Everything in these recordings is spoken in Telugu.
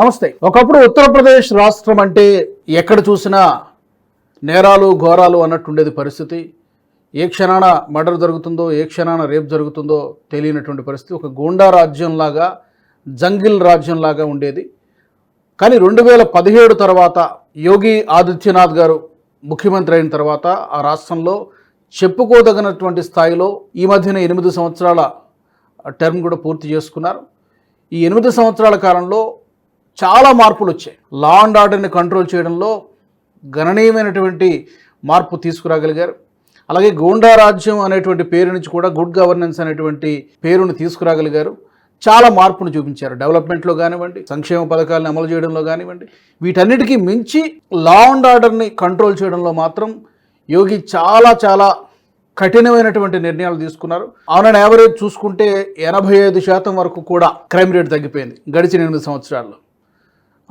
నమస్తే. ఒకప్పుడు ఉత్తరప్రదేశ్ రాష్ట్రం అంటే ఎక్కడ చూసినా నేరాలు ఘోరాలు అన్నట్టుండేది పరిస్థితి. ఏ క్షణాన మర్డర్ జరుగుతుందో ఏ క్షణాన రేప్ జరుగుతుందో తెలియనటువంటి పరిస్థితి. ఒక గూండా రాజ్యంలాగా జంగిల్ రాజ్యంలాగా ఉండేది. కానీ రెండు వేల పదిహేడు తర్వాత యోగి ఆదిత్యనాథ్ గారు ముఖ్యమంత్రి అయిన తర్వాత ఆ రాష్ట్రంలో చెప్పుకోదగినటువంటి స్థాయిలో ఈ మధ్యన ఎనిమిది సంవత్సరాల టర్మ్ కూడా పూర్తి చేసుకున్నారు. ఈ ఎనిమిది సంవత్సరాల కాలంలో చాలా మార్పులు వచ్చాయి. లా అండ్ ఆర్డర్ని కంట్రోల్ చేయడంలో గణనీయమైనటువంటి మార్పు తీసుకురాగలిగారు. అలాగే గోండా రాజ్యం అనేటువంటి పేరు నుంచి కూడా గుడ్ గవర్నెన్స్ అనేటువంటి పేరును తీసుకురాగలిగారు. చాలా మార్పును చూపించారు. డెవలప్మెంట్లో కానివ్వండి సంక్షేమ పథకాలను అమలు చేయడంలో కానివ్వండి వీటన్నిటికీ మించి లా అండ్ ఆర్డర్ని కంట్రోల్ చేయడంలో మాత్రం యోగి చాలా చాలా కఠినమైనటువంటి నిర్ణయాలు తీసుకున్నారు. ఆన్ యావరేజ్ చూసుకుంటే ఎనభై ఐదు శాతం వరకు కూడా క్రైమ్ రేట్ తగ్గిపోయింది గడిచిన ఎనిమిది సంవత్సరాల్లో.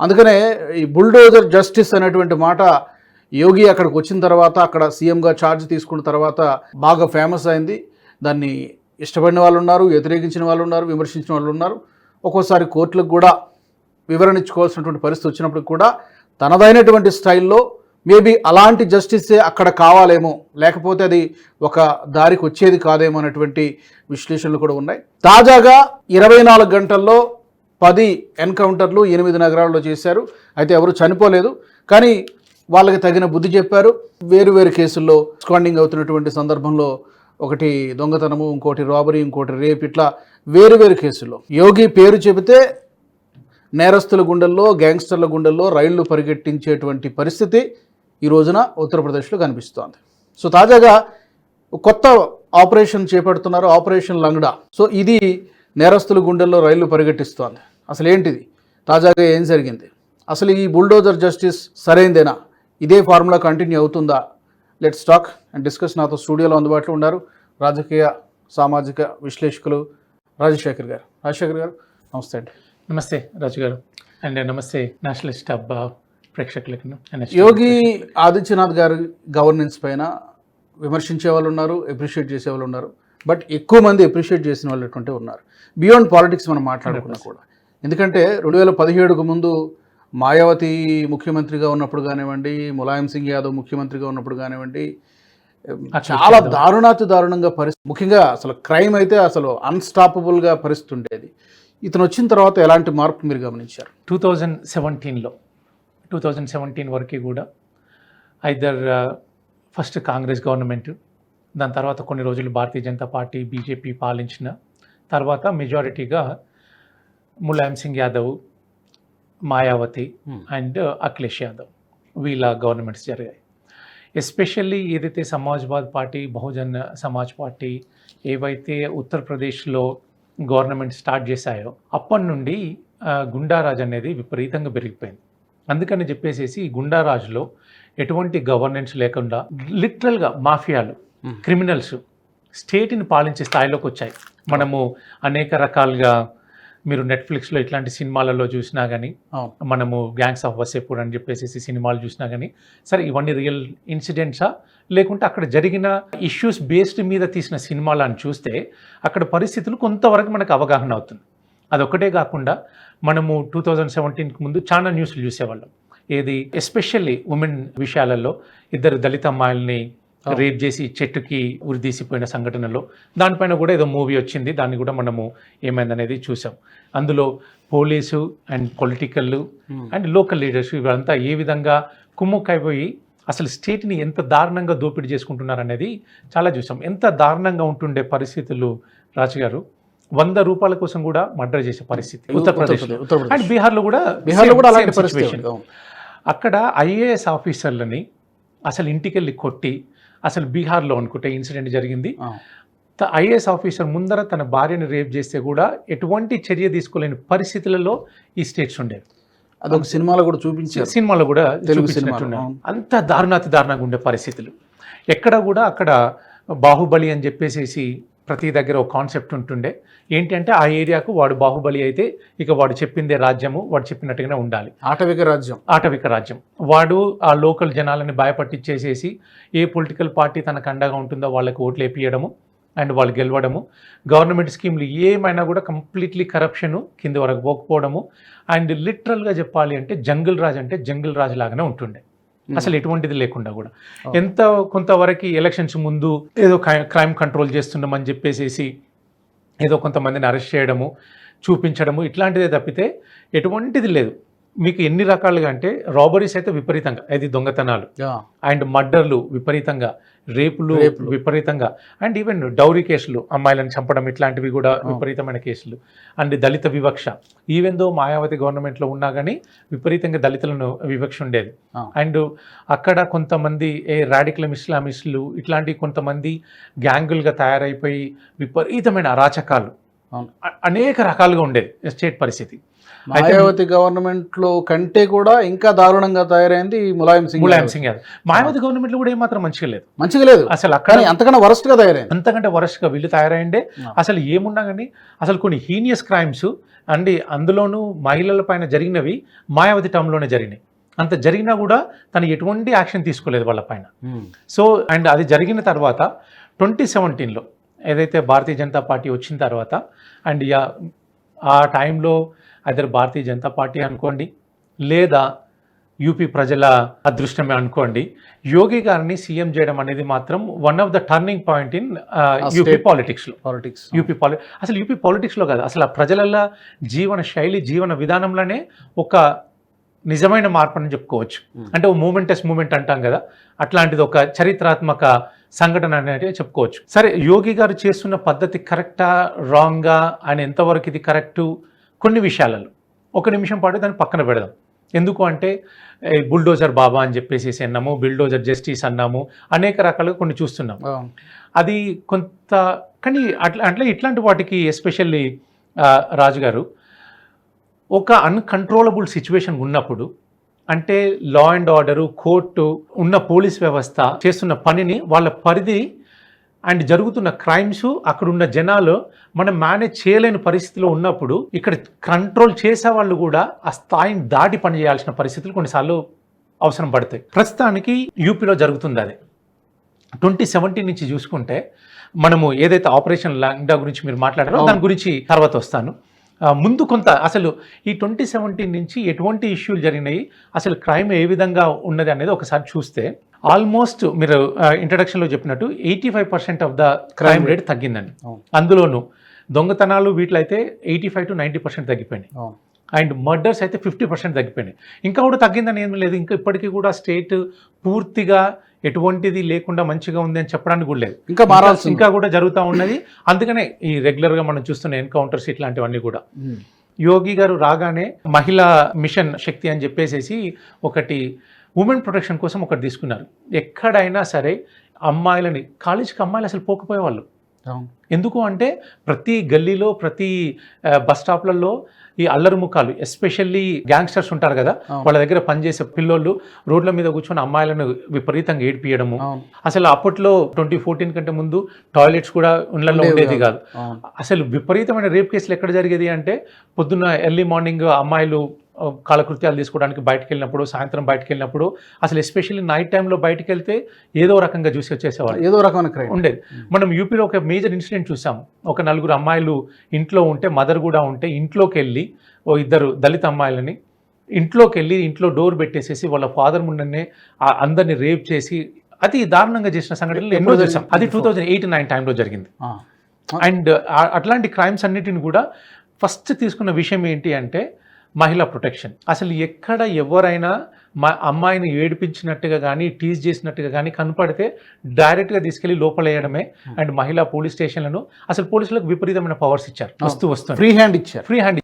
అందుకనే ఈ బుల్డోజర్ జస్టిస్ అనేటువంటి మాట యోగి అక్కడికి వచ్చిన తర్వాత అక్కడ సీఎంగా ఛార్జ్ తీసుకున్న తర్వాత బాగా ఫేమస్ అయింది. దాన్ని ఇష్టపడిన వాళ్ళు ఉన్నారు వ్యతిరేకించిన వాళ్ళు ఉన్నారు విమర్శించిన వాళ్ళు ఉన్నారు. ఒక్కోసారి కోర్టులకు కూడా వివరణ ఇచ్చుకోవాల్సినటువంటి పరిస్థితి వచ్చినప్పుడు కూడా తనదైనటువంటి స్టైల్లో మేబీ అలాంటి జస్టిసే అక్కడ కావాలేమో లేకపోతే అది ఒక దారికి వచ్చేది కాదేమో అనేటువంటి విశ్లేషణలు కూడా ఉన్నాయి. తాజాగా ఇరవై నాలుగు గంటల్లో పది ఎన్కౌంటర్లు ఎనిమిది నగరాల్లో చేశారు. అయితే ఎవరు చనిపోలేదు. కానీ వాళ్ళకి తగిన బుద్ధి చెప్పారు. వేరు వేరు కేసుల్లో స్కాండింగ్ అవుతున్నటువంటి సందర్భంలో ఒకటి దొంగతనము ఇంకోటి రాబరీ ఇంకోటి రేప్ ఇట్లా వేరు వేరు కేసుల్లో. యోగి పేరు చెబితే నేరస్తుల గుండెల్లో గ్యాంగ్స్టర్ల గుండెల్లో రైళ్ళు పరిగెట్టించేటువంటి పరిస్థితి ఈ రోజున ఉత్తరప్రదేశ్లో కనిపిస్తోంది. సో తాజాగా కొత్త ఆపరేషన్ చేపడుతున్నారు ఆపరేషన్ లంగ్డా. సో ఇది నేరస్తుల గుండెల్లో రైళ్ళు పరిగెట్టిస్తోంది. అసలు ఏంటిది తాజాగా ఏం జరిగింది? అసలు ఈ బుల్డోజర్ జస్టిస్ సరైందేనా? ఇదే ఫార్ములా కంటిన్యూ అవుతుందా? Let's talk and discuss. నాతో స్టూడియోలో అందుబాటులో ఉన్నారు రాజకీయ సామాజిక విశ్లేషకులు రాజశేఖర్ గారు. రాజశేఖర్ గారు నమస్తే అండి. నమస్తే రాజు గారు. అండ్ నమస్తే నేషనలిస్ట్ హబ్ ప్రేక్షకులకు. యోగి ఆదిత్యనాథ్ గారి గవర్నెన్స్ పైన విమర్శించే వాళ్ళు ఉన్నారు అప్రిషియేట్ చేసే వాళ్ళు ఉన్నారు. బట్ ఎక్కువ మంది అప్రిషియేట్ చేసిన వాళ్ళు ఉన్నారు. బియాండ్ పాలిటిక్స్ మనం మాట్లాడుకున్నా కూడా. ఎందుకంటే రెండు వేల పదిహేడుకు ముందు మాయావతి ముఖ్యమంత్రిగా ఉన్నప్పుడు కానివ్వండి ములాయం సింగ్ యాదవ్ ముఖ్యమంత్రిగా ఉన్నప్పుడు కానివ్వండి చాలా దారుణాతి దారుణంగా పరిస్థితి ముఖ్యంగా అసలు క్రైమ్ అయితే అసలు అన్స్టాపబుల్గా పరిస్థితి ఉండేది ఇతను వచ్చిన తర్వాత ఎలాంటి మార్పు మీరు గమనించారు? టూ థౌజండ్ సెవెంటీన్లో టూ థౌజండ్ సెవెంటీన్ వరకు కూడా ఐదర్ ఫస్ట్ కాంగ్రెస్ గవర్నమెంట్ దాని తర్వాత కొన్ని రోజులు భారతీయ జనతా పార్టీ బీజేపీ పాలించిన తర్వాత మెజారిటీగా ములాయం సింగ్ యాదవ్ మాయావతి Hmm. అండ్ అఖిలేష్ యాదవ్ వీళ్ళ గవర్నమెంట్స్ జరిగాయి ఎస్పెషల్లీ ఏదైతే సమాజ్వాద్ పార్టీ బహుజన్ సమాజ్ పార్టీ ఏవైతే ఉత్తరప్రదేశ్లో గవర్నమెంట్ స్టార్ట్ చేశాయో అప్పటి నుండి గుండారాజ్ అనేది విపరీతంగా పెరిగిపోయింది అందుకని చెప్పేసేసి గుండారాజులో ఎటువంటి గవర్నెన్స్ లేకుండా లిటరల్గా మాఫియాలు Hmm. క్రిమినల్స్ స్టేట్ని పాలించే స్థాయిలోకి వచ్చాయి మనము అనేక రకాలుగా మీరు నెట్ఫ్లిక్స్లో ఇట్లాంటి సినిమాలలో చూసినా కానీ మనము గ్యాంగ్స్ ఆఫ్ వసేపూర్ అని చెప్పేసి సినిమాలు చూసినా కానీ సరే ఇవన్నీ రియల్ ఇన్సిడెంట్సా లేకుంటే అక్కడ జరిగిన ఇష్యూస్ బేస్డ్ మీద తీసిన సినిమాలు అని చూస్తే అక్కడ పరిస్థితులు కొంతవరకు మనకు అవగాహన అవుతుంది. అదొక్కటే కాకుండా మనము టూ థౌజండ్ సెవెంటీన్కి ముందు చాలా న్యూస్లు చూసేవాళ్ళం. ఏది ఎస్పెషల్లీ ఉమెన్ విషయాలలో ఇద్దరు దళిత అమ్మాయిల్ని. రేప్ చేసి చెట్టుకి ఉరిదీసిపోయిన సంఘటనలో దానిపైన కూడా ఏదో మూవీ వచ్చింది. దాన్ని కూడా మనము ఏమైందనేది చూసాం. అందులో police and political and local leaders ఇవంతా ఏ విధంగా కుమ్ముక్కైపోయి అసలు స్టేట్ని ఎంత దారుణంగా దోపిడీ చేసుకుంటున్నారు అనేది చాలా చూసాం. ఎంత దారుణంగా ఉంటుండే పరిస్థితులు రాజు గారు. వంద రూపాయల కోసం కూడా మర్డర్ చేసే పరిస్థితి ఉత్తరప్రదేశ్ అండ్ బీహార్లో కూడా బీహార్లో కూడా అలాంటి. అక్కడ ఐఏఎస్ ఆఫీసర్లని అసలు ఇంటికెళ్ళి కొట్టి అసలు బీహార్లో అనుకుంటే ఇన్సిడెంట్ జరిగింది. ఐఏఎస్ ఆఫీసర్ ముందర తన భార్యను రేప్ చేస్తే కూడా ఎటువంటి చర్య తీసుకోలేని పరిస్థితులలో ఈ స్టేట్స్ ఉండేవి. అదొక సినిమాలో కూడా చూపించారు. సినిమాలో కూడా తెలుగు. అంత దారుణాతి దారుణంగా ఉండే పరిస్థితులు. ఎక్కడ కూడా అక్కడ బాహుబలి అని చెప్పేసేసి ప్రతి దగ్గర ఒక కాన్సెప్ట్ ఉంటుండే. ఏంటంటే ఆ ఏరియాకు వాడు బాహుబలి అయితే ఇక వాడు చెప్పిందే రాజ్యము వాడు చెప్పినట్టుగానే ఉండాలి. ఆటవిక రాజ్యం. ఆటవిక రాజ్యం. వాడు ఆ లోకల్ జనాలని భయపట్టించేసేసి ఏ పొలిటికల్ పార్టీ తనకు అండగా ఉంటుందో వాళ్ళకి ఓట్లు వేపియడము అండ్ వాళ్ళు గెలవడము. గవర్నమెంట్ స్కీమ్లు ఏమైనా కూడా కంప్లీట్లీ కరప్షన్ కింద వరకు పోకపోవడము. అండ్ లిటరల్గా చెప్పాలి అంటే జంగిల్ రాజ్ అంటే జంగిల్ రాజ్ లాగానే ఉంటుండే. అసలు ఎటువంటిది లేకుండా కూడా. ఎంత కొంతవరకు ఎలక్షన్స్ ముందు ఏదో క్రైమ్ కంట్రోల్ చేస్తున్నామని చెప్పేసి ఏదో కొంతమందిని అరెస్ట్ చేయడము చూపించడము ఇట్లాంటిదే తప్పితే ఎటువంటిది లేదు. మీకు ఎన్ని రకాలుగా అంటే రాబరీస్ అయితే విపరీతంగా. అది దొంగతనాలు. అండ్ మర్డర్లు విపరీతంగా. రేపులు. విపరీతంగా. అండ్ ఈవెన్ డౌరీ కేసులు అమ్మాయిలను చంపడం ఇట్లాంటివి కూడా విపరీతమైన కేసులు. అండ్ దళిత వివక్ష. ఈవెన్ దో మాయావతి గవర్నమెంట్లో ఉన్నా కానీ విపరీతంగా దళితులను వివక్ష ఉండేది. అండ్ అక్కడ కొంతమంది ఏ రాడికలం ఇస్లామిస్టులు ఇట్లాంటి కొంతమంది గ్యాంగులుగా తయారైపోయి విపరీతమైన అరాచకాలు. అనేక రకాలుగా ఉండేది స్టేట్ పరిస్థితి. మాయావతి గవర్నమెంట్లో కంటే కూడా ఇంకా దారుణంగా తయారైంది ఈ ములాయం సింగ్ ములాయం. సింగ్ యాదవ్ మాయావతి గవర్నమెంట్లో కూడా ఏమాత్రం మంచిగా లేదు. మంచిగా లేదు. అసలు అక్కడ కానీ అంతకన్నా వరస్ట్గా తయారైంది. అంతకంటే వరస్ట్గా వీళ్ళు తయారైండే. అసలు ఏమున్నా కానీ అసలు కొన్ని హీనియస్ క్రైమ్స్ అండి అందులోనూ మహిళల పైన జరిగినవి మాయావతి టర్మ్లోనే జరిగినాయి. అంత జరిగినా కూడా తను ఎటువంటి యాక్షన్ తీసుకోలేదు వాళ్ళ పైన. సో అండ్ అది జరిగిన తర్వాత ట్వంటీ సెవెంటీన్లో ఏదైతే భారతీయ జనతా పార్టీ వచ్చిన తర్వాత అండ్ యా ఆ టైంలో అదర్ భారతీయ జనతా పార్టీ అనుకోండి లేదా యూపీ ప్రజల అదృష్టమే అనుకోండి యోగి గారిని సీఎం చేయడం అనేది మాత్రం one of the turning point in UP state. పాలిటిక్స్లో పాలిటిక్స్ యూపీ పాలి అసలు యూపీ పాలిటిక్స్లో కాదు అసలు ఆ ప్రజల జీవన శైలి జీవన విధానంలోనే ఒక నిజమైన మార్పు అని చెప్పుకోవచ్చు. అంటే ఓ మూమెంటస్ మూమెంట్ అంటాం కదా అట్లాంటిది ఒక చరిత్రాత్మక సంఘటన అనేది చెప్పుకోవచ్చు. సరే యోగి గారు చేస్తున్న పద్ధతి కరెక్టా రాంగా? ఆయన ఎంతవరకు ఇది కరెక్టు? కొన్ని విషయాలలో. ఒక నిమిషం పాటు దాన్ని పక్కన పెడదాం. ఎందుకు అంటే బుల్డోజర్ బాబా అని చెప్పేసి అన్నాము బిల్డోజర్ జస్టిస్ అన్నాము అనేక రకాలుగా కొన్ని చూస్తున్నాం. అది కొంత కానీ అట్లా అట్లా ఇట్లాంటి వాటికి ఎస్పెషల్లీ రాజుగారు ఒక అన్కంట్రోలబుల్ సిచ్యువేషన్ ఉన్నప్పుడు అంటే లా అండ్ ఆర్డరు కోర్టు ఉన్న పోలీస్ వ్యవస్థ చేస్తున్న పనిని వాళ్ళ పరిధి అండ్ జరుగుతున్న క్రైమ్స్ అక్కడ ఉన్న జనాలు మనం మేనేజ్ చేయలేని పరిస్థితిలో ఉన్నప్పుడు ఇక్కడ కంట్రోల్ చేసే వాళ్ళు కూడా ఆ స్థాయిని దాటి పని చేయాల్సిన పరిస్థితులు కొన్నిసార్లు అవసరం పడతాయి. ప్రస్తుతానికి యూపీలో జరుగుతుంది అది. ట్వంటీ సెవెంటీన్ నుంచి చూసుకుంటే మనము ఏదైతే ఆపరేషన్ లాంగ్డా గురించి మీరు మాట్లాడారో. దాని గురించి తర్వాత వస్తాను. ముందు కొంత అసలు ఈ ట్వంటీ సెవెంటీన్ నుంచి ఎటువంటి ఇష్యూలు జరిగినాయి? అసలు క్రైమ్ ఏ విధంగా ఉన్నది అనేది ఒకసారి చూస్తే ఆల్మోస్ట్ మీరు ఇంట్రడక్షన్లో చెప్పినట్టు eighty five percent of the crime rate తగ్గిందండి. అందులోనూ దొంగతనాలు వీటిలో అయితే eighty five to ninety percent తగ్గిపోయినాయి. అండ్ మర్డర్స్ అయితే ఫిఫ్టీ పర్సెంట్ తగ్గిపోయినాయి. ఇంకా కూడా తగ్గిందని ఏం లేదు. ఇంకా ఇప్పటికీ కూడా స్టేట్ పూర్తిగా ఎటువంటిది లేకుండా మంచిగా ఉంది అని చెప్పడానికి కూడా లేదు. ఇంకా మారాల్సి ఇంకా కూడా జరుగుతూ ఉన్నది. అందుకనే ఈ రెగ్యులర్గా మనం చూస్తున్న ఎన్కౌంటర్స్ ఇట్లాంటివన్నీ కూడా. యోగి గారు రాగానే మహిళా మిషన్ శక్తి అని చెప్పేసేసి ఒకటి ఉమెన్ ప్రొటెక్షన్ కోసం ఒకటి తీసుకున్నారు. ఎక్కడైనా సరే అమ్మాయిలని కాలేజీకి అమ్మాయిలు అసలు పోకపోయేవాళ్ళు. ఎందుకు అంటే ప్రతి గల్లీలో ప్రతి బస్ స్టాప్లలో ఈ అల్లరి ముఖాలు ఎస్పెషల్లీ గ్యాంగ్స్టర్స్ ఉంటారు కదా. వాళ్ళ దగ్గర పనిచేసే పిల్లోళ్ళు రోడ్ల మీద కూర్చొని అమ్మాయిలను విపరీతంగా ఏడిపియడము. అసలు అప్పట్లో ట్వంటీ ఫోర్టీన్ కంటే ముందు టాయిలెట్స్ కూడా ఇళ్ళలో ఉండేవి ఉండేది కాదు. అసలు విపరీతమైన రేప్ కేసులు ఎక్కడ జరిగేది అంటే పొద్దున్న ఎర్లీ మార్నింగ్ అమ్మాయిలు కాలకృత్యాలు తీసుకోవడానికి బయటకు వెళ్ళినప్పుడు సాయంత్రం బయటకు వెళ్ళినప్పుడు అసలు ఎస్పెషల్లీ నైట్ టైంలో బయటకు వెళ్తే ఏదో రకంగా చూసి వచ్చేసేవాళ్ళు ఏదో రకమైన క్రైమ్. ఉండేది. మనం యూపీలో ఒక మేజర్ ఇన్సిడెంట్ చూసాం. ఒక నలుగురు అమ్మాయిలు ఇంట్లో ఉంటే మదర్ కూడా ఉంటే ఇంట్లోకి వెళ్ళి ఓ ఇద్దరు దళిత అమ్మాయిలని ఇంట్లోకి వెళ్ళి ఇంట్లో డోర్ పెట్టేసేసి వాళ్ళ ఫాదర్ ముందనే ఆ అందరిని రేప్ చేసి అతి దారుణంగా చేసిన సంఘటనలు ఎన్నో చూసాం. అది టూ థౌజండ్ ఎయిట్ నైన్ టైంలో జరిగింది. అండ్ అట్లాంటి క్రైమ్స్ అన్నిటిని కూడా ఫస్ట్ తీసుకున్న విషయం ఏంటి అంటే మహిళా ప్రొటెక్షన్. అసలు ఎక్కడ ఎవరైనా మా అమ్మాయిని ఏడిపించినట్టుగా కానీ టీజ్ చేసినట్టుగా కానీ కనపడితే డైరెక్ట్గా తీసుకెళ్ళి లోపలేయడమే అండ్ మహిళా పోలీస్ స్టేషన్లను అసలు పోలీసులకు విపరీతమైన పవర్స్ ఇచ్చారు. వస్తూ వస్తుంది ఫ్రీ హ్యాండ్ ఇచ్చారు. ఫ్రీ హ్యాండ్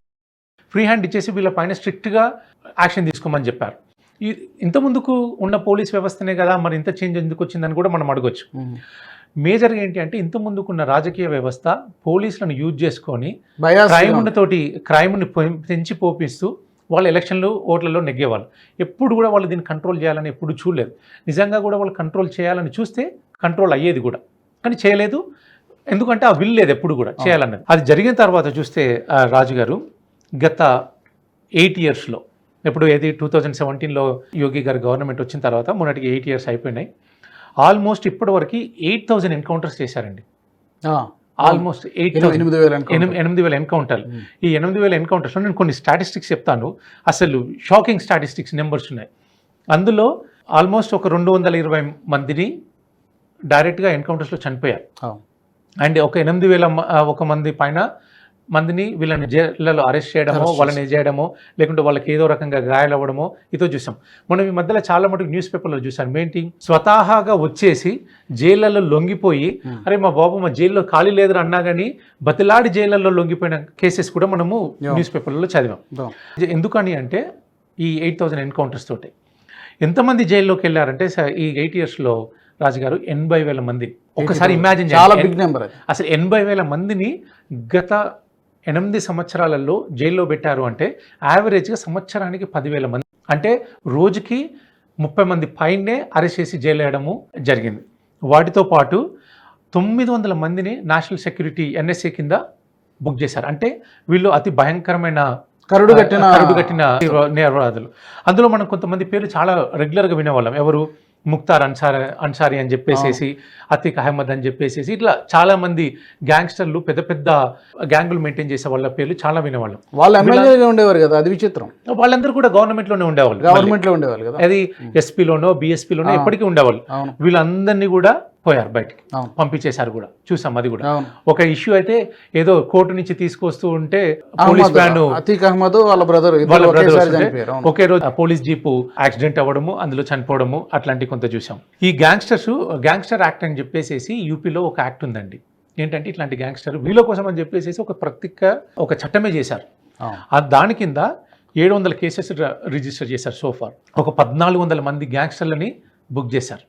ఫ్రీ హ్యాండ్ ఇచ్చేసి వీళ్ళ పైన స్ట్రిక్ట్గా యాక్షన్ తీసుకోమని చెప్పారు. ఇంత ముందుకు ఉన్న పోలీస్ వ్యవస్థనే కదా మరి ఇంత చేంజ్ ఎందుకు వచ్చిందని కూడా మనం అడగొచ్చు. మేజర్గా ఏంటి అంటే ఇంత ముందుకున్న రాజకీయ వ్యవస్థ పోలీసులను యూజ్ చేసుకొని బయాస్ క్రైమ్ తోటి క్రైమ్ని పెంచి పోపిస్తూ వాళ్ళు ఎలక్షన్లు ఓట్లలో నెగ్గేవాళ్ళు. ఎప్పుడు కూడా వాళ్ళు దీన్ని కంట్రోల్ చేయాలని ఎప్పుడు చూడలేదు. నిజంగా కూడా వాళ్ళు కంట్రోల్ చేయాలని చూస్తే కంట్రోల్ అయ్యేది కూడా. కానీ చేయలేదు. ఎందుకంటే ఆ విల్ లేదు ఎప్పుడు కూడా చేయాలన్నది. అది జరిగిన తర్వాత చూస్తే ఆ, రాజు గారు గత ఎయిట్ ఇయర్స్లో ఎప్పుడు ఏది టూ థౌజండ్ సెవెంటీన్లో యోగి గారి గవర్నమెంట్ వచ్చిన తర్వాత మొన్నటికి ఎయిట్ ఇయర్స్ అయిపోయినాయి. ఆల్మోస్ట్ ఇప్పటివరకు ఎయిట్ థౌజండ్ ఎన్కౌంటర్స్ చేశారండి. ఆల్మోస్ట్ ఎయిట్ ఎనిమిది- వేల. ఎనిమిది వేల ఎన్కౌంటర్లు ఈ ఎనిమిది వేల ఎన్కౌంటర్స్లో నేను కొన్ని స్టాటిస్టిక్స్ చెప్తాను. అసలు షాకింగ్ స్టాటిస్టిక్స్ నెంబర్స్ ఉన్నాయి. అందులో ఆల్మోస్ట్ ఒక రెండు వందల ఇరవై మందిని డైరెక్ట్గా ఎన్కౌంటర్స్లో చనిపోయారు. అండ్ ఒక ఎనిమిది వేల ఒక మంది పైన మందిని వీళ్ళని జైళ్ళలో అరెస్ట్ చేయడమో వాళ్ళని చేయడమో లేకుంటే వాళ్ళకి ఏదో రకంగా గాయాలవ్వడమో ఇదో చూసాం. మనం ఈ మధ్యలో చాలా మటుకు న్యూస్ పేపర్లో చూసాం ఏంటి? స్వతహాగా వచ్చేసి జైళ్ళలో లొంగిపోయి Hmm. అరే మా బాబు మా జైల్లో ఖాళీ లేదని అన్నా కానీ బతిలాడి జైళ్ళలో లొంగిపోయిన కేసెస్ కూడా మనము. న్యూస్ పేపర్లలో చదివాం. ఎందుకని అంటే ఈ ఎయిట్ థౌజండ్ ఎన్కౌంటర్స్ తోటి. ఎంతమంది జైల్లోకి వెళ్ళారంటే ఈ ఎయిట్ ఇయర్స్లో రాజుగారు ఎనభై వేల మంది. ఒకసారి ఇమాజిన్ చాలా బిగ్ నెంబర్ అసలు ఎనభై వేల మందిని గత ఎనిమిది సంవత్సరాలలో జైల్లో పెట్టారు అంటే యావరేజ్గా సంవత్సరానికి పదివేల మంది. అంటే రోజుకి ముప్పై మంది పైనే అరెస్ట్ చేసి జైలు వేయడము జరిగింది. వాటితో పాటు తొమ్మిది వందల మందిని నేషనల్ సెక్యూరిటీ ఎన్ఎస్ఏ కింద బుక్ చేశారు. అంటే వీళ్ళు అతి భయంకరమైన కరుడు కట్టిన కరుడు కట్టిన నేరవాదులు. అందులో మనం కొంతమంది పేర్లు చాలా రెగ్యులర్గా వినేవాళ్ళం. ఎవరు? ముక్తార్ అన్సార్ అన్సారీ అని చెప్పేసేసి అతిక్ అహ్మద్ అని చెప్పేసేసి ఇట్లా చాలా మంది గ్యాంగ్స్టర్లు పెద్ద పెద్ద గ్యాంగులు మెయింటైన్ చేసే వాళ్ళ పేర్లు చాలా వినేవాళ్ళం. వాళ్ళు ఎమ్మెల్యేగా ఉండేవారు కదా అది విచిత్రం. వాళ్ళందరూ కూడా గవర్నమెంట్లోనే ఉండేవాళ్ళు గవర్నమెంట్లో ఉండేవాళ్ళు కదా. అది ఎస్పీలోనో బీఎస్పీలోనో. ఎప్పటికీ ఉండేవాళ్ళు. వీళ్ళందరినీ కూడా పోయారు బయటికి. పంపించేశారు కూడా. చూసాం అది కూడా. ఒక ఇష్యూ అయితే ఏదో కోర్టు నుంచి తీసుకొస్తూ ఉంటే పోలీస్ వ్యాన్ అతీక్ అహ్మద్ వాళ్ళ బ్రదర్ వాళ్ళ అవును. ఒకే రోజు పోలీస్ జీపు యాక్సిడెంట్ అవ్వడము అందులో చనిపోవడము అట్లాంటి కొంత చూసాం. ఈ గ్యాంగ్స్టర్స్ గ్యాంగ్స్టర్ యాక్ట్ అని చెప్పేసి యూపీలో ఒక యాక్ట్ ఉందండి. ఏంటంటే ఇట్లాంటి గ్యాంగ్స్టర్ వీళ్ళ కోసం అని చెప్పేసి ఒక ప్రత్యేక ఒక చట్టమే చేశారు. దాని కింద ఏడు వందల కేసెస్ రిజిస్టర్ చేశారు సోఫార్ ఒక పద్నాలుగు వందల మంది గ్యాంగ్స్టర్లని బుక్ చేశారు.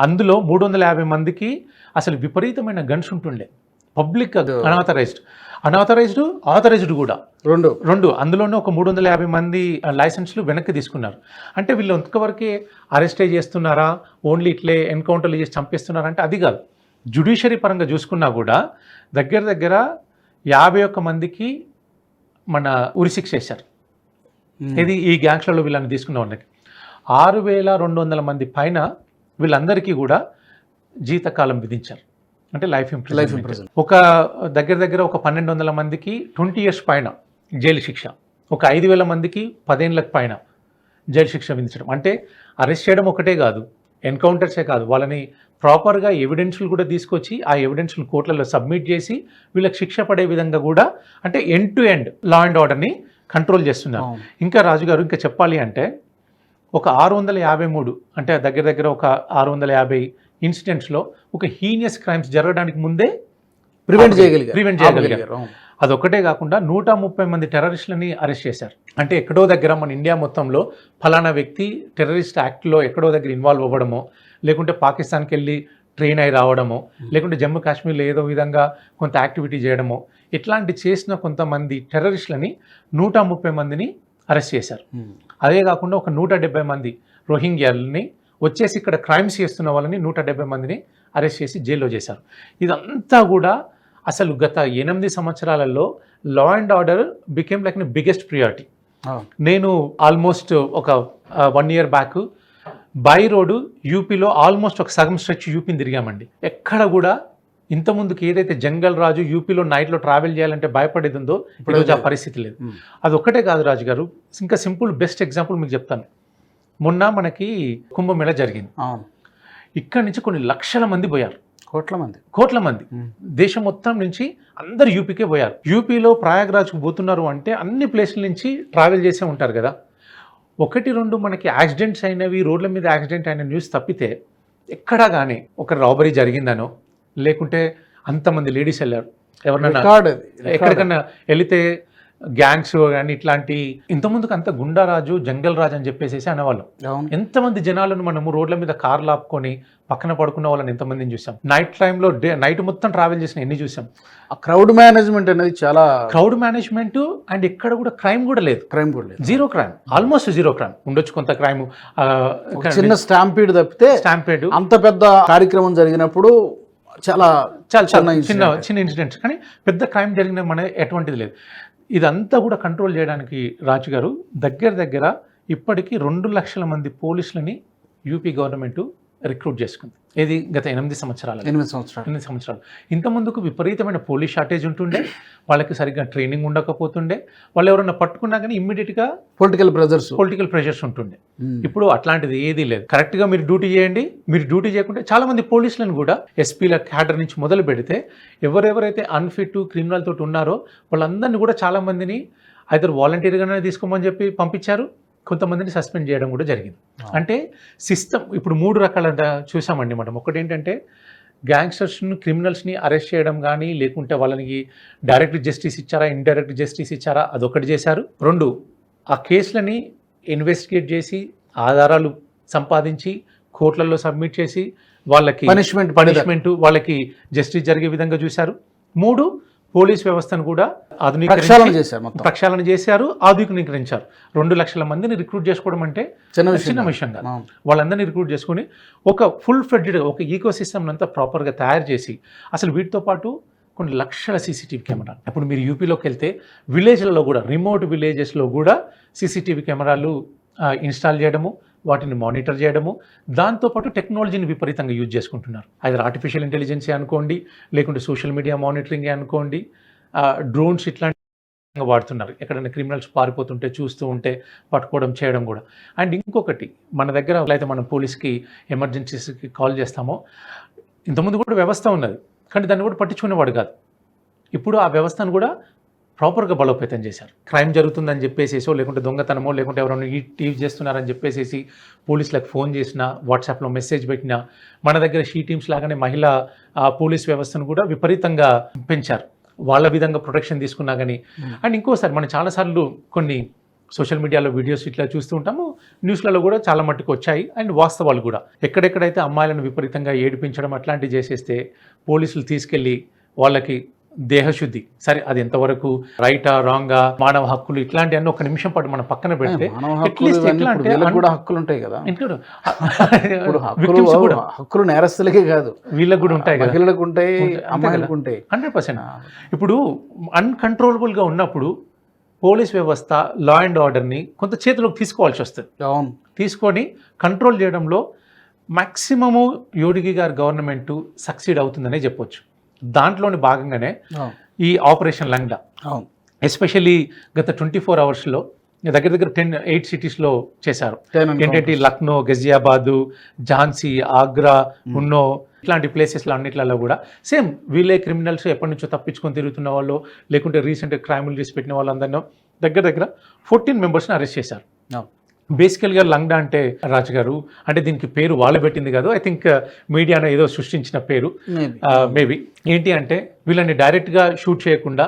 అందులో మూడు వందల యాభై మందికి అసలు విపరీతమైన గన్స్ ఉంటుండే. Public unauthorised. అనాథరైజ్డ్ ఆథరైజ్డ్ కూడా. రెండు. రెండు. అందులోనే ఒక మూడు వందల యాభై మంది లైసెన్స్లు వెనక్కి తీసుకున్నారు. అంటే వీళ్ళు ఎంతవరకే అరెస్టే చేస్తున్నారా? ఓన్లీ ఇట్లే ఎన్కౌంటర్లు చేసి చంపేస్తున్నారా? అంటే అది కాదు. జుడిషియరీ పరంగా చూసుకున్నా కూడా దగ్గర దగ్గర యాభై ఒక్క మందికి మన ఉరిశిక్ష వేశారు. ఇది ఈ గ్యాంగ్స్లలో వీళ్ళని తీసుకున్న వాళ్ళకి. ఆరు వేల రెండు వందల మంది పైన వీళ్ళందరికీ కూడా జీతకాలం విధించారు అంటే లైఫ్ ఇంప్రిజన్మెంట్ imprisonment. ఒక దగ్గర దగ్గర ఒక పన్నెండు వందల మందికి ట్వంటీ ఇయర్స్ పైన జైలు శిక్ష ఒక ఐదు వేల మందికి పదేళ్ళకి పైన జైలు శిక్ష విధించడం అంటే అరెస్ట్ చేయడం ఒకటే కాదు ఎన్కౌంటర్సే కాదు వాళ్ళని ప్రాపర్గా ఎవిడెన్స్లు కూడా తీసుకొచ్చి ఆ ఎవిడెన్స్లు కోర్టులలో సబ్మిట్ చేసి వీళ్ళకి శిక్ష పడే విధంగా కూడా అంటే end to end law and ఆర్డర్ని కంట్రోల్ చేస్తున్నారు. ఇంకా రాజుగారు ఇంకా చెప్పాలి అంటే ఒక ఆరు వందల యాభై మూడు అంటే దగ్గర దగ్గర ఒక ఆరు వందల యాభై ఇన్సిడెంట్స్లో ఒక హీనియస్ క్రైమ్స్ జరగడానికి ముందే ప్రివెంట్ చేయగలిగారు. Prevent చేయగలిగారు. అదొక్కటే కాకుండా నూట ముప్పై మంది టెర్రరిస్టులని అరెస్ట్ చేశారు. అంటే ఎక్కడో దగ్గర మన ఇండియా మొత్తంలో ఫలానా వ్యక్తి టెర్రరిస్ట్ యాక్ట్లో ఎక్కడో దగ్గర ఇన్వాల్వ్ అవ్వడమో లేకుంటే పాకిస్తాన్కి వెళ్ళి ట్రైన్ అయి రావడమో లేకుంటే జమ్మూ కాశ్మీర్లో ఏదో విధంగా కొంత యాక్టివిటీ చేయడమో ఇట్లాంటి చేసిన కొంతమంది టెర్రరిస్టులని నూట ముప్పై మందిని అరెస్ట్ చేశారు. అదే కాకుండా ఒక నూట డెబ్బై మంది రోహింగ్యాలని వచ్చేసి ఇక్కడ క్రైమ్స్ చేస్తున్న వాళ్ళని నూట డెబ్బై మందిని అరెస్ట్ చేసి జైల్లో చేశారు ఇదంతా కూడా అసలు గత ఎనిమిది సంవత్సరాలలో law and order became like biggest priority. నేను ఆల్మోస్ట్ ఒక one year back by road యూపీలో ఆల్మోస్ట్ ఒక సగం స్ట్రెచ్ యూపీని తిరిగామండి ఎక్కడ కూడా ఇంత ముందుకు ఏదైతే జంగల్ రాజు యూపీలో నైట్లో ట్రావెల్ చేయాలంటే భయపడేది ఉందో ఇప్పుడు ఈరోజు ఆ. పరిస్థితి లేదు. అది ఒక్కటే కాదు రాజు గారు ఇంకా సింపుల్ బెస్ట్ ఎగ్జాంపుల్ మీకు చెప్తాను. మొన్న మనకి కుంభమేళ జరిగింది. ఇక్కడి నుంచి కొన్ని లక్షల మంది పోయారు. కోట్ల మంది. కోట్ల మంది. దేశం మొత్తం నుంచి అందరు యూపీకే పోయారు. యూపీలో ప్రయాగ్రాజ్కు పోతున్నారు అంటే అన్ని ప్లేసుల నుంచి ట్రావెల్ చేసే ఉంటారు కదా. ఒకటి రెండు మనకి యాక్సిడెంట్స్ అయినవి రోడ్ల మీద యాక్సిడెంట్ అయిన న్యూస్ తప్పితే ఎక్కడా కానీ ఒక రాబరీ జరిగిందనో లేకుంటే అంతమంది లేడీస్ వెళ్ళారు. ఎవరినైనా. ఎక్కడికన్నా వెళితే గ్యాంగ్స్ కానీ ఇట్లాంటి ఇంతకుముందుకు అంత గుండారాజు జంగల్ రాజు అని చెప్పేసి అనేవాళ్ళం. ఎంతమంది జనాలను మనము రోడ్ల మీద కార్లు ఆపుకొని పక్కన పడుకున్న వాళ్ళని ఎంతమందిని చూసాం? నైట్ టైంలో డే నైట్ మొత్తం ట్రావెల్ చేసిన ఎన్ని చూసాం? ఆ క్రౌడ్ మేనేజ్మెంట్ అనేది చాలా క్రౌడ్ మేనేజ్మెంట్ అండ్ ఎక్కడ కూడా క్రైమ్ కూడా లేదు. క్రైమ్ కూడా లేదు. Zero crime almost zero crime ఉండొచ్చు కొంత క్రైమ్ చిన్న స్టాంపీడ్ తప్పితే స్టాంపేడ్ అంత పెద్ద కార్యక్రమం జరిగినప్పుడు చాలా చాలా చాలా చిన్న చిన్న చిన్న ఇన్సిడెంట్స్ కానీ పెద్ద క్రైమ్ జరిగిన మన ఎటువంటిది లేదు. ఇదంతా కూడా కంట్రోల్ చేయడానికి రాజు గారు దగ్గర దగ్గర ఇప్పటికీ రెండు లక్షల మంది పోలీసులని యూపీ గవర్నమెంట్ రిక్రూట్ చేసుకుంది. ఇది గత ఎనిమిది సంవత్సరాలు ఎనిమిది సంవత్సరాలు. ఎనిమిది సంవత్సరాలు. ఇంత ముందుకు విపరీతమైన పోలీస్ షార్టేజ్ ఉంటుండే వాళ్ళకి సరిగ్గా ట్రైనింగ్ ఉండకపోతుండే వాళ్ళు ఎవరైనా పట్టుకున్నా కానీ ఇమ్మీడియట్గా పొలిటికల్ బ్రదర్స్ పొలిటికల్ ప్రెషర్స్ ఉంటుండే. ఇప్పుడు అట్లాంటిది ఏదీ లేదు. కరెక్ట్గా మీరు డ్యూటీ చేయండి. మీరు డ్యూటీ చేయకుంటే చాలా మంది పోలీసులను కూడా ఎస్పీల క్యాడర్ నుంచి మొదలు పెడితే ఎవరెవరైతే అన్ఫిట్ క్రిమినల్ తోటి ఉన్నారో వాళ్ళందరినీ కూడా చాలా మందిని అయితే వాలంటీర్గానే తీసుకోమని చెప్పి పంపించారు. కొంతమందిని సస్పెండ్ చేయడం కూడా జరిగింది. అంటే సిస్టమ్ ఇప్పుడు మూడు రకాల చూసామండి మనం ఒకటి ఏంటంటే గ్యాంగ్స్టర్స్ని క్రిమినల్స్ని అరెస్ట్ చేయడం కానీ లేకుంటే వాళ్ళకి డైరెక్ట్ జస్టిస్ ఇచ్చారా ఇండైరెక్ట్ జస్టిస్ ఇచ్చారా అదొకటి చేశారు. రెండు ఆ కేసులని ఇన్వెస్టిగేట్ చేసి ఆధారాలు సంపాదించి కోర్టులలో సబ్మిట్ చేసి వాళ్ళకి పనిష్మెంట్ పనిష్మెంట్ వాళ్ళకి జస్టిస్ జరిగే విధంగా చూశారు. మూడు పోలీస్ వ్యవస్థను కూడా ఆధునీకరించి చేశారు ప్రక్షాళన చేశారు ఆధునీకరించారు రెండు లక్షల మందిని రిక్రూట్ చేసుకోవడం అంటే చిన్న విషయం చిన్న కాదు. విషయం కాదు అవును. వాళ్ళందరినీ రిక్రూట్ చేసుకుని ఒక ఫుల్ ఫ్లెడ్జ్డ్ ఒక ఈకో సిస్టమ్ అంతా ప్రాపర్గా తయారు చేసి అసలు వీటితో పాటు కొన్ని లక్షల సీసీటీవీ కెమెరా ఇప్పుడు మీరు యూపీలోకి వెళ్తే విలేజ్లలో కూడా రిమోట్ విలేజెస్లో కూడా సీసీటీవీ కెమెరాలు ఇన్స్టాల్ చేయడము వాటిని మానిటర్ చేయడము. దాంతోపాటు టెక్నాలజీని విపరీతంగా యూజ్ చేసుకుంటున్నారు. అది ఆర్టిఫిషియల్ ఇంటెలిజెన్సీ అనుకోండి లేకుంటే సోషల్ మీడియా మానిటరింగ్ అనుకోండి డ్రోన్స్ ఇట్లాంటి వాడుతున్నారు. ఎక్కడైనా క్రిమినల్స్ పారిపోతుంటే చూస్తూ ఉంటే పట్టుకోవడం చేయడం కూడా. అండ్ ఇంకొకటి మన దగ్గర అయితే మనం పోలీస్కి ఎమర్జెన్సీస్కి కాల్ చేస్తామో ఇంతకుముందు కూడా వ్యవస్థ ఉన్నది. కానీ దాన్ని కూడా పట్టించుకునేవాడు కాదు. ఇప్పుడు ఆ వ్యవస్థను కూడా ప్రాపర్గా బలోపేతం చేశారు. క్రైమ్ జరుగుతుందని చెప్పేసేసో లేకుంటే దొంగతనమో లేకుంటే ఎవరైనా ఈ టీవ్ చేస్తున్నారని చెప్పేసేసి పోలీసులకు ఫోన్ చేసినా వాట్సాప్లో మెసేజ్ పెట్టినా మన దగ్గర షీ టీమ్స్ లాగానే మహిళా పోలీస్ వ్యవస్థను కూడా విపరీతంగా పెంచారు. వాళ్ళ విధంగా ప్రొటెక్షన్ తీసుకున్నా కానీ అండ్ ఇంకోసారి మనం చాలాసార్లు కొన్ని సోషల్ మీడియాలో వీడియోస్ ఇట్లా చూస్తూ ఉంటాము. న్యూస్లలో కూడా చాలా మట్టుకు వచ్చాయి. అండ్ వాస్తవాలు కూడా. ఎక్కడెక్కడైతే అమ్మాయిలను విపరీతంగా ఏడిపించడం అట్లాంటివి చేసేస్తే పోలీసులు తీసుకెళ్ళి వాళ్ళకి దేహశుద్ధి. సరే అది ఎంతవరకు రైటా రాంగా మానవ హక్కులు ఇట్లాంటివన్నీ ఒక నిమిషం పాటు మనం పక్కన పెడితే కూడా హక్కులు ఉంటాయి కదా. హక్కులు హక్కులు నేరస్తులకే కాదు. వీళ్ళకి కూడా ఉంటాయి మహిళలకు ఉంటాయి అమ్మాయిలకు. ఉంటాయి. Hundred percent. ఇప్పుడు అన్కంట్రోలబుల్గా ఉన్నప్పుడు పోలీస్ వ్యవస్థ లా అండ్ ఆర్డర్ని కొంత చేతిలోకి తీసుకోవాల్సి వస్తుంది. అవును. తీసుకొని కంట్రోల్ చేయడంలో మ్యాక్సిమము యోడిగి గారి గవర్నమెంట్ సక్సీడ్ అవుతుందనే చెప్పొచ్చు. దాంట్లోని భాగంగానే ఈ ఆపరేషన్ లంగ్డా. ఎస్పెషల్లీ గత ట్వంటీ ఫోర్ అవర్స్లో దగ్గర దగ్గర టెన్ ఎయిట్ సిటీస్లో చేశారు. ఏంటంటే. లక్నో గజియాబాదు ఝాన్సీ ఆగ్రా ఉన్నో ఇట్లాంటి ప్లేసెస్లో అన్నిట్లలో కూడా సేమ్ వీళ్ళే క్రిమినల్స్ ఎప్పటి నుంచో తప్పించుకొని తిరుగుతున్న వాళ్ళు లేకుంటే రీసెంట్ క్రైములు చేసి పెట్టిన వాళ్ళందరినో దగ్గర దగ్గర ఫోర్టీన్ మెంబర్స్ని అరెస్ట్ చేశారు. బేసికల్గా లంగ్డా అంటే రాజు గారు అంటే దీనికి పేరు వాళ్ళు పెట్టింది కాదు. ఐ థింక్ మీడియాలో ఏదో సృష్టించిన పేరు. మేబీ ఏంటి అంటే వీళ్ళని డైరెక్ట్గా షూట్ చేయకుండా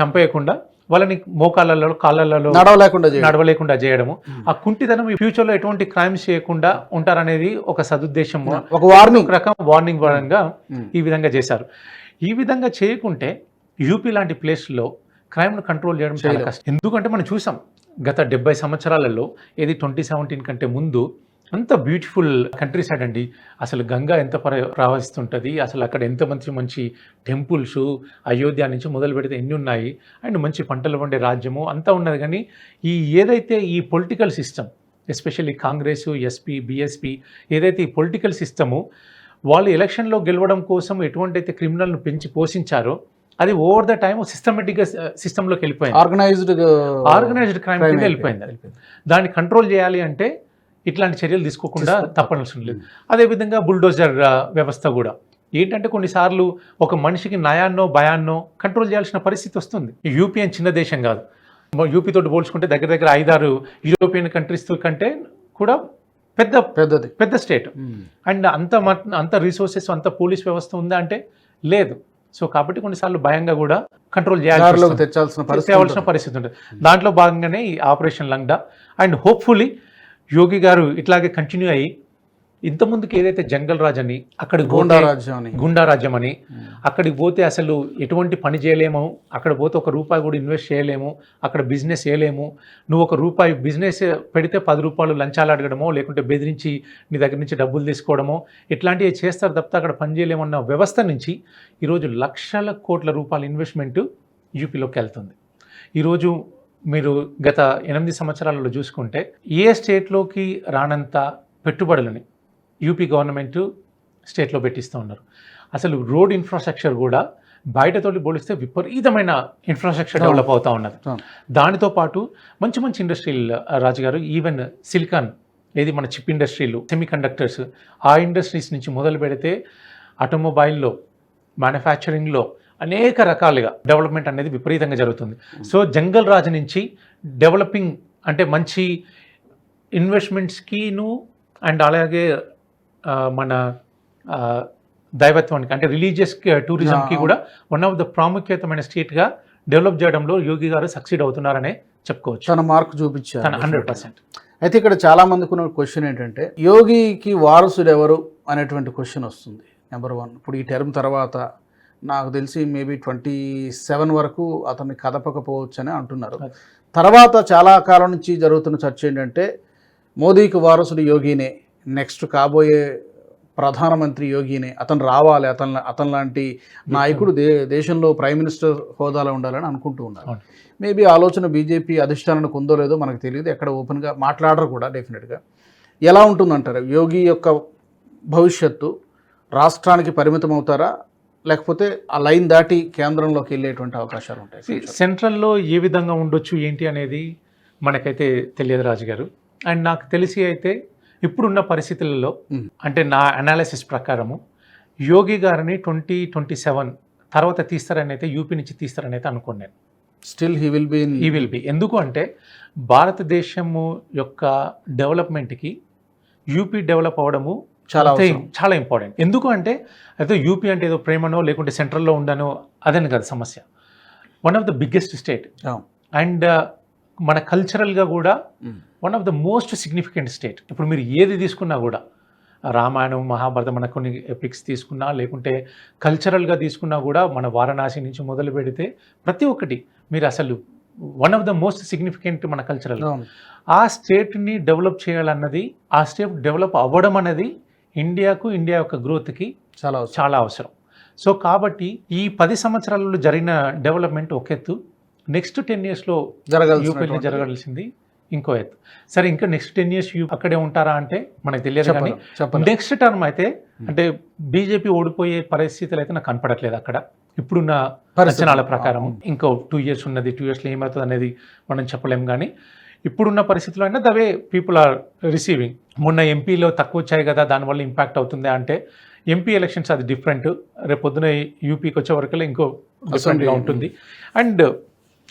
చంపేయకుండా. వాళ్ళని మోకాళ్ళలో కాళ్ళలో నడవలేకుండా నడవలేకుండా చేయడము. ఆ కుంటితనం ఈ ఫ్యూచర్లో ఎటువంటి క్రైమ్స్ చేయకుండా ఉంటారనేది ఒక సదుద్దేశం ఒక వార్నింగ్ రకం వార్నింగ్ పరంగా Hmm. ఈ విధంగా చేశారు. ఈ విధంగా చేయకుంటే యూపీ లాంటి ప్లేస్లో క్రైమ్ను కంట్రోల్ చేయడం చాలా. కష్టం. ఎందుకంటే మనం చూసాం గత డెబ్బై సంవత్సరాలలో ఏది ట్వంటీ సెవెంటీన్ కంటే ముందు అంత బ్యూటిఫుల్ కంట్రీ సైడ్ అండి. అసలు గంగా ఎంత ప్ర- ప్రవహిస్తుంటుంది అసలు అక్కడ ఎంత మంచి మంచి టెంపుల్స్ అయోధ్య నుంచి మొదలు పెడితే ఎన్ని ఉన్నాయి అండ్ మంచి పంటలు పండే రాజ్యము అంతా ఉన్నది. కానీ ఈ ఏదైతే ఈ political system especially Congress SP BSP ఏదైతే ఈ పొలిటికల్ సిస్టము వాళ్ళు ఎలక్షన్లో గెలవడం కోసం ఎటువంటి అయితే క్రిమినల్ను పెంచి పోషించారో అది ఓవర్ ద టైమ్ సిస్టమేటిక్గా సిస్టంలోకి వెళ్ళిపోయింది. ఆర్గనైజ్డ్ ఆర్గనైజ్డ్ క్రైమ్ కింద వెళ్ళిపోయింది. దాన్ని కంట్రోల్ చేయాలి అంటే ఇట్లాంటి చర్యలు తీసుకోకుండా తప్పనవసరం లేదు. అదేవిధంగా బుల్డోజర్ వ్యవస్థ కూడా. ఏంటంటే కొన్నిసార్లు ఒక మనిషికి నయాన్నో భయాన్నో కంట్రోల్ చేయాల్సిన పరిస్థితి వస్తుంది. ఈ యూపీ అని చిన్న దేశం కాదు. యూపీ తోటి పోల్చుకుంటే దగ్గర దగ్గర ఐదారు యూరోపియన్ కంట్రీస్ కంటే కూడా పెద్ద పెద్దది. పెద్ద స్టేట్. అండ్ అంత అంత రిసోర్సెస్ అంత పోలీస్ వ్యవస్థ ఉందా అంటే లేదు. సో కాబట్టి కొన్నిసార్లు భయంగా కూడా కంట్రోల్ చేయాల్సి వస్తుంది. తెచ్చాల్సిన పరిస్థితి పరిస్థితి ఉంటుంది. దాంట్లో భాగంగానే ఈ operation Langda and hopefully Yogi గారు ఇట్లాగే కంటిన్యూ అయ్యి ఇంతకుముందుకు ఏదైతే జంగల్ రాజ్ అని అక్కడికి గోండా పోతే రాజ్యం అని గుండా రాజ్యం అని అక్కడికి పోతే అసలు ఎటువంటి పని చేయలేము. అక్కడ పోతే ఒక రూపాయి కూడా ఇన్వెస్ట్ చేయలేము. అక్కడ బిజినెస్ చేయలేము నువ్వు ఒక రూపాయి బిజినెస్ పెడితే పది రూపాయలు లంచాలు అడగడమో లేకుంటే బెదిరించి నీ దగ్గర నుంచి డబ్బులు తీసుకోవడమో ఇట్లాంటివి చేస్తారు తప్పితే అక్కడ పని చేయలేమన్న వ్యవస్థ నుంచి ఈరోజు లక్షల కోట్ల రూపాయల ఇన్వెస్ట్మెంట్ యూపీలోకి వెళ్తుంది. ఈరోజు మీరు గత ఎనిమిది సంవత్సరాలలో చూసుకుంటే ఏ స్టేట్లోకి రానంత పెట్టుబడులని యూపీ గవర్నమెంట్ స్టేట్లో పెట్టిస్తూ ఉన్నారు. అసలు రోడ్ ఇన్ఫ్రాస్ట్రక్చర్ కూడా బయటతోటి పోలిస్తే విపరీతమైన ఇన్ఫ్రాస్ట్రక్చర్ డెవలప్ అవుతా ఉన్నది. దానితో పాటు మంచి మంచి ఇండస్ట్రీలు రాజుగారు ఈవెన్ సిలికాన్ ఏది మన చిప్ ఇండస్ట్రీలు సెమీ కండక్టర్స్ ఆ ఇండస్ట్రీస్ నుంచి మొదలు పెడితే ఆటోమొబైల్లో మ్యానుఫ్యాక్చరింగ్లో అనేక రకాలుగా డెవలప్మెంట్ అనేది విపరీతంగా జరుగుతుంది. సో జంగల్ రాజు నుంచి డెవలపింగ్ అంటే మంచి ఇన్వెస్ట్మెంట్స్కిను అండ్ అలాగే మన దైవత్వానికి అంటే రిలీజియస్ టూరిజంకి. కూడా వన్ ఆఫ్ ద ప్రాముఖ్యతమైన స్టేట్గా డెవలప్ చేయడంలో యోగి గారు సక్సీడ్ అవుతున్నారనే చెప్పుకోవచ్చు. తన మార్క్ చూపించారు. తన హండ్రెడ్ పర్సెంట్ అయితే ఇక్కడ చాలా మందికి ఉన్న క్వశ్చన్ ఏంటంటే యోగికి వారసుడు ఎవరు అనేటువంటి క్వశ్చన్ వస్తుంది. నెంబర్ వన్ ఇప్పుడు ఈ టర్మ్ తర్వాత నాకు తెలిసి మేబీ ట్వంటీ సెవెన్ వరకు అతన్ని కదపకపోవచ్చు అని అంటున్నారు. తర్వాత చాలా కాలం నుంచి జరుగుతున్న చర్చ ఏంటంటే మోదీకి వారసుడు యోగినే. నెక్స్ట్ కాబోయే ప్రధానమంత్రి యోగినే అతను రావాలి అతను అతను లాంటి నాయకుడు దే దేశంలో ప్రైమ్ మినిస్టర్ హోదాలో ఉండాలని అనుకుంటూ ఉన్నారు. మేబీ ఆలోచన బీజేపీ అధిష్టానానికి ఉందో లేదో మనకు తెలియదు. ఎక్కడ ఓపెన్గా మాట్లాడరు కూడా డెఫినెట్గా. ఎలా ఉంటుందంటారు? యోగి యొక్క భవిష్యత్తు రాష్ట్రానికి పరిమితం అవుతారా లేకపోతే ఆ లైన్ దాటి కేంద్రంలోకి వెళ్ళేటువంటి అవకాశాలు ఉంటాయి? సెంట్రల్లో ఏ విధంగా ఉండొచ్చు ఏంటి అనేది మనకైతే తెలియదు రాజు గారు అండ్ నాకు తెలిసి అయితే ఇప్పుడున్న పరిస్థితులలో. అంటే నా అనాలిసిస్ ప్రకారము యోగి గారిని ట్వంటీ ట్వంటీ సెవెన్ తర్వాత తీస్తారని అయితే యూపీ నుంచి తీస్తారని అయితే అనుకోను నేను still he will be he will be ఎందుకు అంటే భారతదేశము యొక్క డెవలప్మెంట్కి యూపీ డెవలప్ అవ్వడము చాలా. చాలా ఇంపార్టెంట్ ఎందుకు అంటే అయితే యూపీ అంటే ఏదో ప్రేమనో లేకుంటే సెంట్రల్లో ఉండనో అదని కాదు సమస్య one of the biggest state. And మన కల్చరల్గా కూడా. One of the most significant state ఇప్పుడు మీరు ఏది తీసుకున్నా కూడా రామాయణం మహాభారతం మన కొన్ని ఎపిక్స్ తీసుకున్నా లేకుంటే కల్చరల్గా తీసుకున్నా కూడా మన వారణాసి నుంచి మొదలు పెడితే ప్రతి ఒక్కటి మీరు అసలు one of the most significant మన కల్చరల్. ఆ స్టేట్ని డెవలప్ చేయాలన్నది ఆ స్టేట్ డెవలప్ అవ్వడం అన్నది ఇండియాకు ఇండియా యొక్క గ్రోత్కి చాలా చాలా అవసరం. సో కాబట్టి ఈ పది సంవత్సరాలలో జరిగిన డెవలప్మెంట్ ఒక ఎత్తు. నెక్స్ట్ టెన్ ఇయర్స్లో యూపీలో జరగాల్సింది ఇంకో ఎత్తు. సరే ఇంకా నెక్స్ట్ టెన్ ఇయర్స్ యూ అక్కడే ఉంటారా అంటే మనకు తెలియదు కానీ. నెక్స్ట్ టర్మ్ అయితే అంటే బీజేపీ ఓడిపోయే పరిస్థితులు అయితే నాకు కనపడట్లేదు అక్కడ. ఇప్పుడున్న. అంచనాల ప్రకారం. ఇంకో టూ ఇయర్స్ ఉన్నది టూ ఇయర్స్లో ఏమవుతుంది అనేది మనం చెప్పలేం కానీ ఇప్పుడున్న పరిస్థితుల్లో అయినా దవే పీపుల్ ఆర్ రిసీవింగ్ మొన్న ఎంపీలో తక్కువ వచ్చాయి కదా దానివల్ల ఇంపాక్ట్ అవుతుంది అంటే ఎంపీ ఎలక్షన్స్ అది డిఫరెంట్ రేపు పొద్దున యూపీకి వచ్చే వరకల్లా ఇంకో డిఫరెంట్గా ఉంటుంది. అండ్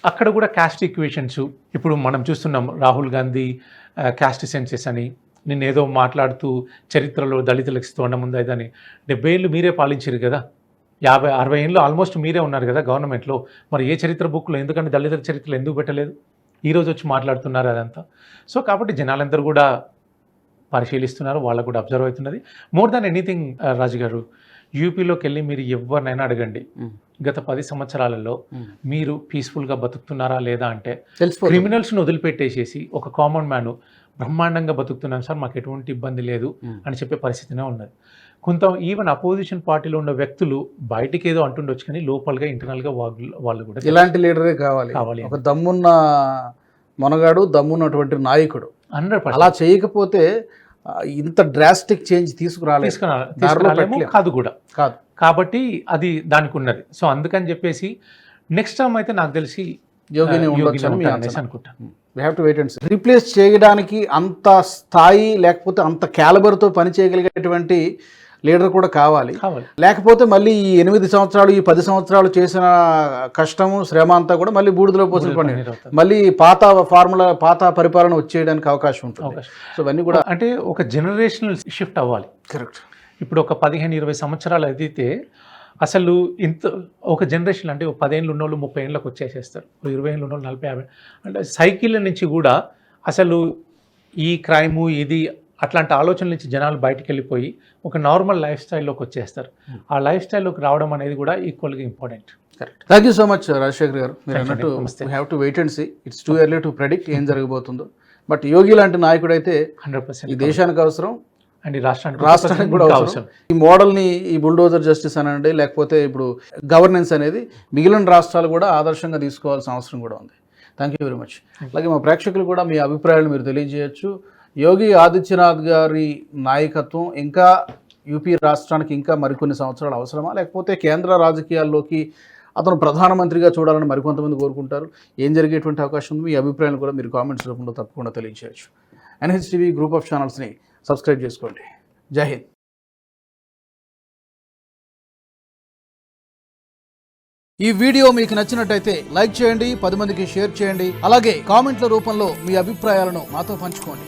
అక్కడ కూడా క్యాస్ట్ ఈక్వేషన్స్ ఇప్పుడు మనం చూస్తున్నాం రాహుల్ గాంధీ క్యాస్ట్ సెన్సెస్ అని. నిన్న ఏదో మాట్లాడుతూ చరిత్రలో దళితులకు స్తోండం ఉంది డెబ్బై ఏళ్ళు మీరే పాలించారు కదా. యాభై అరవై ఏళ్ళు ఆల్మోస్ట్ మీరే ఉన్నారు కదా గవర్నమెంట్లో. మరి ఏ చరిత్ర బుక్లో ఎందుకంటే దళితుల చరిత్రలు ఎందుకు పెట్టలేదు? ఈ రోజు వచ్చి మాట్లాడుతున్నారు అదంతా. సో కాబట్టి జనాలందరూ కూడా పరిశీలిస్తున్నారు వాళ్ళకు కూడా అబ్జర్వ్ అవుతున్నది. మోర్ దాన్ ఎనీథింగ్ రాజు గారు యూపీలోకి వెళ్ళి మీరు ఎవరినైనా అడగండి. గత పది సంవత్సరాలలో. మీరు పీస్ఫుల్గా బతుకుతున్నారా లేదా అంటే క్రిమినల్స్ను వదిలిపెట్టేసేసి ఒక కామన్ మ్యాన్ బ్రహ్మాండంగా బతుకుతున్నాం సార్ మాకు ఎటువంటి ఇబ్బంది లేదు. అని చెప్పే పరిస్థితినే ఉన్నది కొంత ఈవెన్ అపోజిషన్ పార్టీలో ఉన్న వ్యక్తులు బయటికి ఏదో అంటుండొచ్చు కానీ లోపలగా ఇంటర్నల్గా వాళ్ళు వాళ్ళు కూడా ఇలాంటి లీడరే కావాలి కావాలి. ఒక దమ్మున్న మొనగాడు దమ్మున్నటువంటి నాయకుడు హండ్రెడ్ అలా చేయకపోతే ఇంత డ్రాస్టిక్ చేంజ్ తీసుకురాలేదు. కాదు కూడా. కాదు. కాబట్టి అది దానికి ఉన్నది సో అందుకని చెప్పేసి నెక్స్ట్ టైం అయితే నాకు తెలిసి యోగిని. అనుకుంటాను we have to wait and replace చేయడానికి అంత స్థాయి లేకపోతే అంత క్యాలబర్తో పని చేయగలిగేటువంటి లీడర్ కూడా కావాలి. లేకపోతే మళ్ళీ ఈ ఎనిమిది సంవత్సరాలు ఈ పది సంవత్సరాలు చేసిన కష్టము శ్రమ అంతా కూడా మళ్ళీ బూడిదలో పోసిన పని. మళ్ళీ పాత ఫార్ములా పాత పరిపాలన వచ్చేయడానికి అవకాశం ఉంటుంది. సో ఇవన్నీ కూడా అంటే ఒక జనరేషనల్ షిఫ్ట్ అవ్వాలి. కరెక్ట్ ఇప్పుడు ఒక పదిహేను ఇరవై సంవత్సరాలు అయితే అసలు ఇంత ఒక జనరేషన్ అంటే పదేళ్ళు ఉన్నోళ్ళు ముప్పై ఏళ్ళకి వచ్చేసేస్తారు. ఇరవై ఏళ్ళు ఉన్నోళ్ళు నలభై యాభై. అంటే సైకిల్ నుంచి కూడా అసలు ఈ క్రైము ఇది అట్లాంటి ఆలోచనల నుంచి జనాలు బయటికి వెళ్ళిపోయి ఒక నార్మల్ లైఫ్ స్టైల్లోకి వచ్చేస్తారు. ఆ లైఫ్ స్టైల్లోకి రావడం అనేది కూడా ఈక్వల్గా important. Correct thank you so much Rajasekhar గారు. మీరు అన్నట్టు have to wait and see it's too early to predict ఏం జరగబోతుందో. బట్ యోగి లాంటి నాయకుడు అయితే హండ్రెడ్ ఈ పర్సెంట్ దేశానికి అవసరం అండ్ ఈ రాష్ట్రానికి రాష్ట్రానికి కూడా అవసరం. ఈ మోడల్ని ఈ బుల్డోజర్ జస్టిస్ అనండి లేకపోతే ఇప్పుడు గవర్నెన్స్ అనేది మిగిలిన రాష్ట్రాలు కూడా ఆదర్శంగా తీసుకోవాల్సిన అవసరం కూడా ఉంది. థ్యాంక్ యూ వెరీ మచ్ అలాగే మా ప్రేక్షకులు కూడా మీ అభిప్రాయాలు మీరు తెలియజేయచ్చు. యోగి ఆదిత్యనాథ్ గారి నాయకత్వం ఇంకా యూపీ రాష్ట్రానికి ఇంకా మరికొన్ని సంవత్సరాలు అవసరమా? లేకపోతే కేంద్ర రాజకీయాల్లోకి అతను ప్రధానమంత్రిగా చూడాలని మరికొంతమంది కోరుకుంటారు. ఏం జరిగేటువంటి అవకాశం ఉంది మీ అభిప్రాయాలు కూడా మీరు కామెంట్స్ రూపంలో తప్పకుండా తెలియజేయచ్చు ఎన్హెచ్టీవీ గ్రూప్ ఆఫ్ ఛానల్స్ని సబ్స్క్రైబ్ చేసుకోండి. జై ఈ వీడియో మీకు నచ్చినట్టయితే లైక్ చేయండి పది మందికి షేర్ చేయండి అలాగే కామెంట్ల రూపంలో మీ అభిప్రాయాలను మాతో పంచుకోండి.